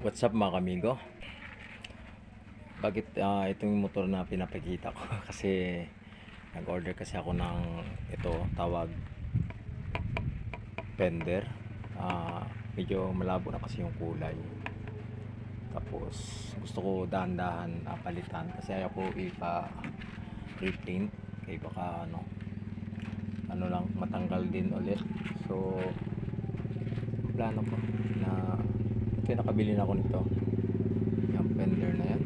What's up mga kamigo? Bakit ah, itong motor na pinapakita ko? kasi nag-order kasi ako ng ito, tawag Fender. Ah, medyo malabo na kasi yung kulay. Tapos gusto ko dahan-dahan ah, palitan kasi ayaw ko ipa repaint kaya baka ano ano lang matanggal din ulit. So plano ko na kaya nakabili na ako nito. Yung fender na yan.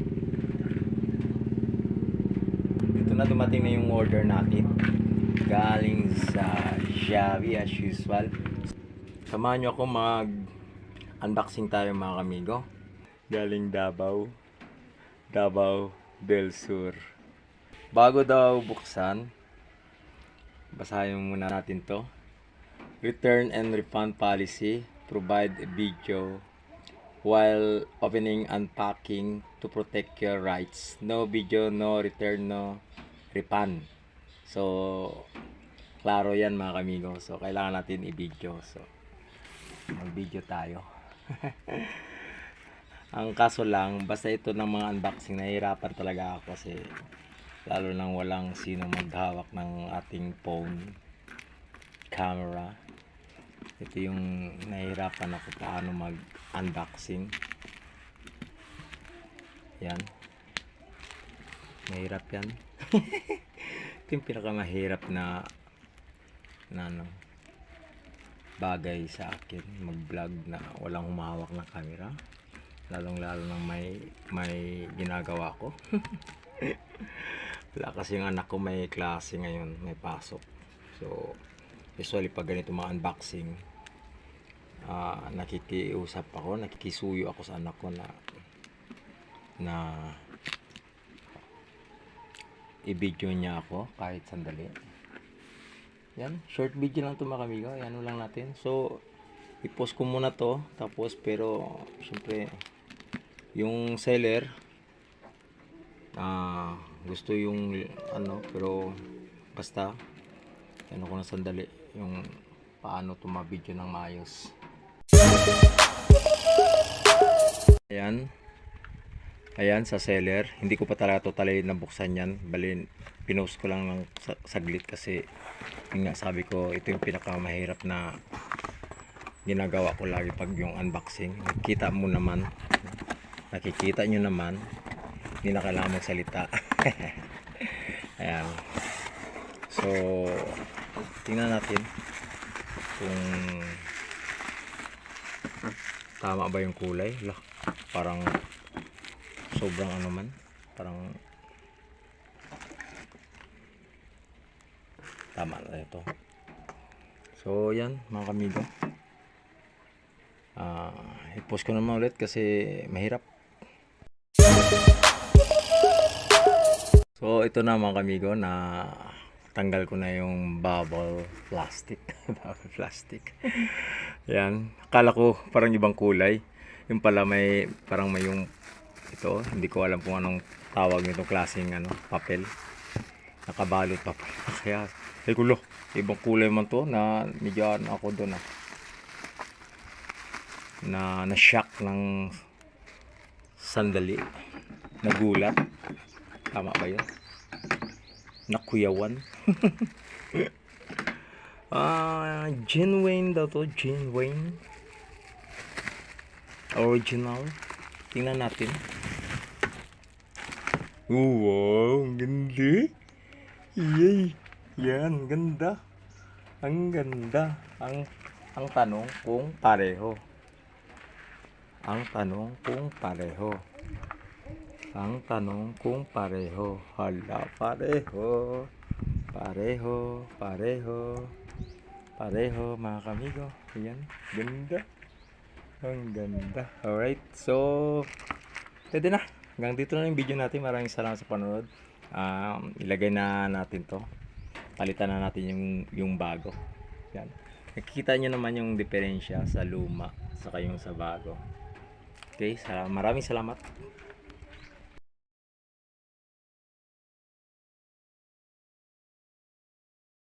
Dito na dumating na yung order natin. Galing sa Xavi as usual. Samahan nyo ako mag unboxing tayo mga kamigo. Galing Davao. Davao del Sur. Bago daw buksan basahin muna natin to. Return and refund policy. Provide a video while opening unpacking to protect your rights. No video no return no refund. So klaro yan mga kamigo. So kailangan natin i-video. So mag video tayo. Ang kaso lang basta ito ng mga unboxing nahihirapan talaga ako kasi lalo nang walang sino maghawak ng ating phone camera ito yung nahihirapan ako paano mag unboxing yan. Mahirap yan. Ito yung pinakamahirap na na ano bagay sa akin. Mag vlog na walang humahawak ng camera. Lalong lalo na may may ginagawa ko. Wala kasi yung anak ko may klase ngayon may pasok. So usually pag ganito mga unboxing ah nakikiusap ako nakikisuyo ako sa anak ko na na i-video niya ako kahit sandali. Yan short video lang to mga kamigo. Yan lang natin. So i-post ko muna to. Tapos pero syempre yung seller ah gusto yung ano pero basta ano ko na sandali yung paano to ma-video ng maayos. Ayan. Ayan sa seller. Hindi ko pa talaga totally nabuksan yan. Bali pinost ko lang ng sa- saglit kasi yun nga sabi ko ito yung pinakamahirap na ginagawa ko lagi pag yung unboxing. Nakikita mo naman. Nakikita nyo naman. Hindi na kailangan magsalita. Ayan. So tingnan natin kung tama ba yung kulay. Lah parang sobrang ano man. Parang tama na ito. So yan mga kamigo. Ah i-post ko naman ulit kasi mahirap. So ito na mga kamigo na tanggal ko na yung bubble plastic. Bubble plastic. Yan. Akala ko parang ibang kulay. Yung pala may parang may yung ito hindi ko alam kung anong tawag nitong klaseng ano papel. Nakabalot pa pala. Kaya ay kulo ibang kulay man to na medyo ano ako doon ah. Na na shock ng sandali. Nagulat. Tama ba yun nakuyawan ah genuine daw to genuine original. Tingnan natin. Wow ang ganda. Yay. Yan ganda. Ang ganda. Ang ang tanong kung pareho. Ang tanong kung pareho ang tanong kung pareho. Hala pareho. Pareho pareho. Pareho mga kamigo. Yan ganda. Ang ganda. Alright so pwede na. Hanggang dito na yung video natin. Maraming salamat sa panonood. Um, ilagay na natin to. Palitan na natin yung, yung bago. Yan. Nakikita nyo naman yung diferensya sa luma sa yung sa bago. Okay sal- maraming salamat